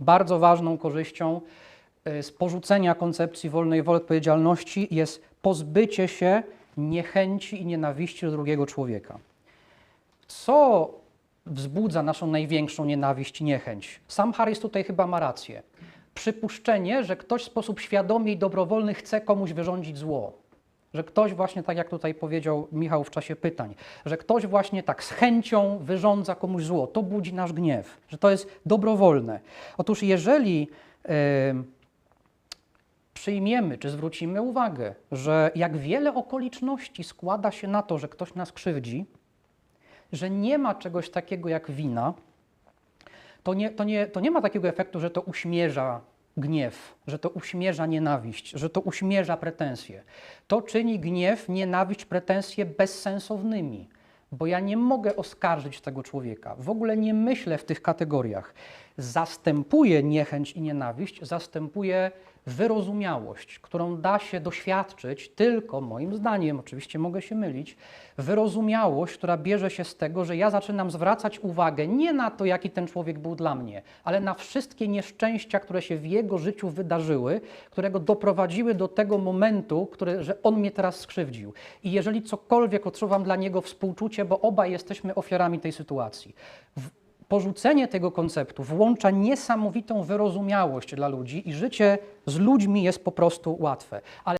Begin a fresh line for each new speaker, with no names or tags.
Bardzo ważną korzyścią y, z porzucenia koncepcji wolnej woli odpowiedzialności jest pozbycie się niechęci i nienawiści do drugiego człowieka. Co wzbudza naszą największą nienawiść i niechęć? Sam Harris tutaj chyba ma rację. Przypuszczenie, że ktoś w sposób świadomy i dobrowolny chce komuś wyrządzić zło. Że ktoś właśnie, tak jak tutaj powiedział Michał w czasie pytań, że ktoś właśnie tak z chęcią wyrządza komuś zło. To budzi nasz gniew, że to jest dobrowolne. Otóż jeżeli e, przyjmiemy czy zwrócimy uwagę, że jak wiele okoliczności składa się na to, że ktoś nas krzywdzi, że nie ma czegoś takiego jak wina, to nie, to, nie, to nie ma takiego efektu, że to uśmierza gniew, że to uśmierza nienawiść, że to uśmierza pretensje. To czyni gniew, nienawiść, pretensje bezsensownymi, bo ja nie mogę oskarżyć tego człowieka. W ogóle nie myślę w tych kategoriach. Zastępuje niechęć i nienawiść, zastępuje wyrozumiałość, którą da się doświadczyć tylko, moim zdaniem, oczywiście mogę się mylić, wyrozumiałość, która bierze się z tego, że ja zaczynam zwracać uwagę nie na to, jaki ten człowiek był dla mnie, ale na wszystkie nieszczęścia, które się w jego życiu wydarzyły, które go doprowadziły do tego momentu, który, że on mnie teraz skrzywdził. I jeżeli cokolwiek odczuwam dla niego współczucie, bo obaj jesteśmy ofiarami tej sytuacji. W, porzucenie tego konceptu włącza niesamowitą wyrozumiałość dla ludzi i życie z ludźmi jest po prostu łatwe. Ale